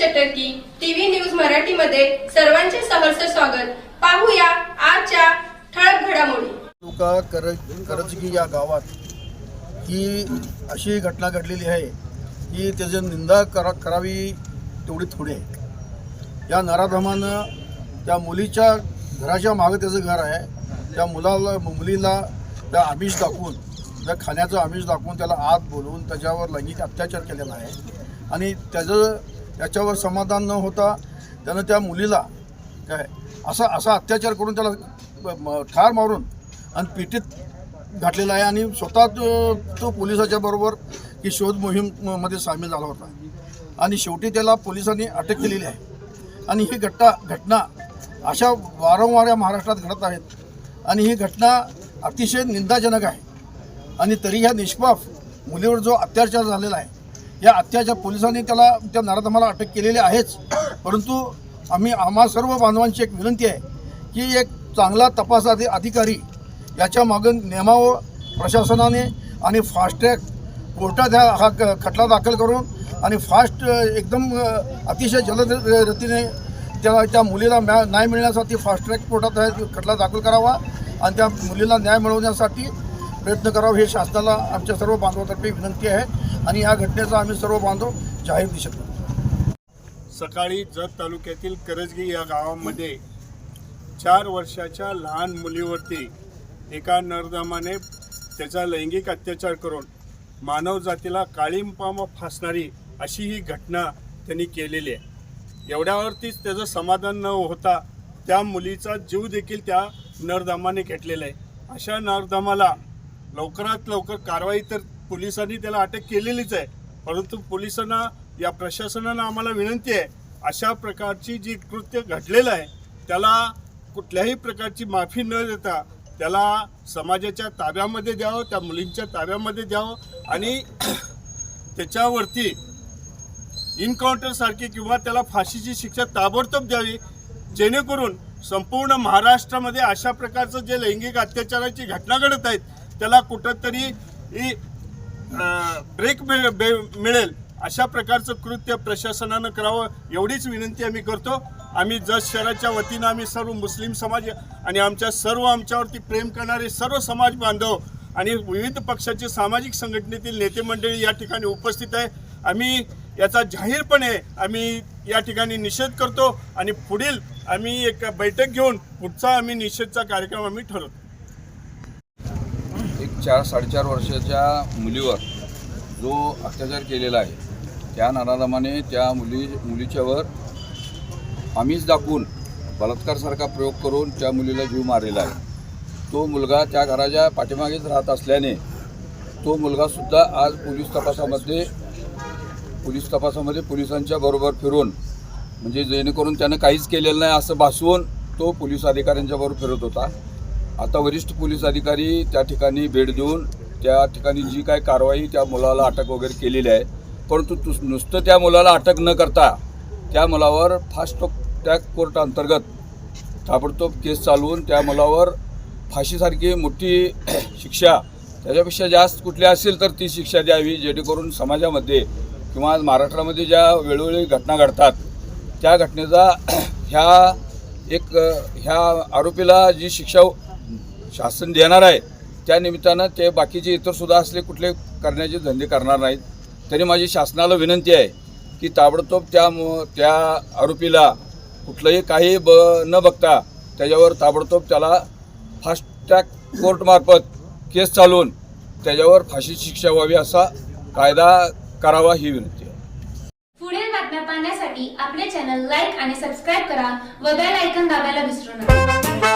चटर्की TV news मराठीमध्ये सर्वांचे सहर्ष स्वागत. पाहूया आजच्या ठळक घडामोडी. तालुका करजगी या गावात ही अशी घटना घडलेली आहे. की त्याची निंदा करा करावी तेवढी थोडी आहे. या नराधमानं त्या मुलीच्या घराच्या मागं त्याचं घर आहे. त्या मुलाला मुलीला त्या आमिष दाखवून त्या खाण्याचं आमिष दाखवून त्याला आत बोलवून त्याच्यावर लैंगिक अत्याचार केलेला आहे. आणि त्याचं त्याच्यावर समाधान न होता त्यानं त्या मुलीला काय असा असा अत्याचार करून त्याला ठार मारून आणि पिटीत घातलेला आहे आणि स्वतः तो तो पोलिसाच्या बरोबर ही शोध मोहीममध्ये सामील झाला होता. आणि शेवटी त्याला पोलिसांनी अटक केलेली आहे. आणि ही घटना घटना अशा वारंवार या महाराष्ट्रात घडत आहेत. आणि ही घटना अतिशय निंदाजनक आहे. आणि तरी ह्या निष्पाप मुलीवर जो अत्याचार झालेला आहे या अत्याचार पोलिसांनी त्याला त्या नराधमाला अटक केलेली आहेच. परंतु आम्ही आम्हा सर्व बांधवांची एक विनंती आहे की एक चांगला तपास अधिकारी याच्या मागं नेमावं प्रशासनाने आणि फास्ट्रॅग कोर्टात ह्या हा क- खटला दाखल करून आणि फास्ट एकदम अतिशय जलद रीतीने त्या त्या मुलीला न्याय न्याय मिळण्यासाठी फास्ट ट्रॅक कोर्टात खटला दाखल करावा आणि त्या मुलीला न्याय मिळवण्यासाठी प्रयत्न करावा हे शासनाला आमच्या सर्व बांधवातर्फे विनंती आहे आणि या घटनेचा आम्ही सर्व बांधव जाहीर दिशा सकाळी जत तालुक्यातील करजगी या गावामध्ये चार वर्षाच्या लहान मुलीवरती एका नरदमाने त्याचा लैंगिक अत्याचार करून मानवजातीला काळींपाम फासणारी अशी ही घटना त्यांनी केलेली आहे. एवढ्यावरतीच त्याचं समाधान न होता त्या मुलीचा जीव देखील त्या नरदमाने घेतलेला आहे. अशा नरदमाला लवकरात लवकर कारवाई तर पोलिसांनी त्याला अटक केलेलीच आहे. परंतु पोलिसांना या प्रशासनानं आम्हाला विनंती आहे अशा प्रकारची जी कृत्य घडलेलं आहे त्याला कुठल्याही प्रकारची माफी न देता त्याला समाजाच्या ताब्यामध्ये द्यावं त्या मुलींच्या ताब्यामध्ये द्यावं आणि त्याच्यावरती इन्काउंटरसारखी किंवा त्याला फाशीची शिक्षा ताबडतोब द्यावी जेणेकरून संपूर्ण महाराष्ट्रामध्ये अशा प्रकारचं जे लैंगिक अत्याचाराची घटना घडत आहेत त्याला कुठंतरी ही, ब्रेक मिळ बे- मिळेल. अशा प्रकारचं कृत्य प्रशासनानं करावं एवढीच विनंती आम्ही करतो. आम्ही जस शहराच्या वतीनं आम्ही सर्व मुस्लिम समाज आणि आमच्या सर्व आमच्यावरती प्रेम करणारे सर्व समाज बांधव आणि विविध पक्षाचे सामाजिक संघटनेतील नेते मंडळी या ठिकाणी उपस्थित आहे. आम्ही याचा जाहीरपणे आम्ही या ठिकाणी निषेध करतो आणि पुढील आम्ही एक बैठक घेऊन पुढचा आम्ही निषेधचा कार्यक्रम आम्ही ठरवतो. चार साडेचार वर्षाच्या मुलीवर जो अत्याचार केलेला आहे त्या नराधमाने त्या मुली मुलीच्यावर आम्हीच दाखवून बलात्कारसारखा प्रयोग करून त्या मुलीला जीव मारलेला आहे. तो मुलगा त्या घराच्या पाठीमागेच राहत असल्याने तो मुलगासुद्धा आज पोलीस तपासामध्ये पोलीस तपासामध्ये पोलिसांच्या बरोबर फिरून म्हणजे जेणेकरून त्यानं काहीच केलेलं नाही असं भासवून तो पोलीस अधिकाऱ्यांच्या बरोबर फिरत होता. आता वरिष्ठ पोलीस अधिकारी त्या ठिकाणी भेट देऊन त्या ठिकाणी जी काय कारवाई त्या मुलाला अटक वगैरे केलेली आहे. परंतु तु नुसतं त्या मुलाला अटक न करता त्या मुलावर फास्ट ट्रॅक कोर्ट अंतर्गत ताबडतोब केस चालवून त्या मुलावर फाशीसारखी मोठी शिक्षा त्याच्यापेक्षा जास्त कुठली असेल तर ती शिक्षा द्यावी जेणेकरून समाजामध्ये किंवा महाराष्ट्रामध्ये ज्या वेळोवेळी घटना घडतात त्या घटनेचा ह्या एक ह्या आरोपीला जी शिक्षा शासन देणार आहे. त्या निमित्तानं ते बाकीचे इतरसुद्धा असले कुठले करण्याचे धंदे करणार नाहीत. तरी माझी शासनाला विनंती आहे की ताबडतोब त्या त्या आरोपीला कुठलंही काही ब न बघता त्याच्यावर ताबडतोब त्याला फास्ट ट्रॅक कोर्टमार्फत केस चालवून त्याच्यावर फाशी शिक्षा व्हावी असा कायदा करावा ही विनंती आहे. पुढील बातम्या पाहण्यासाठी आपले चॅनल लाईक आणि सबस्क्राईब करा व बेल ऐकन दाबायला विसरू नका.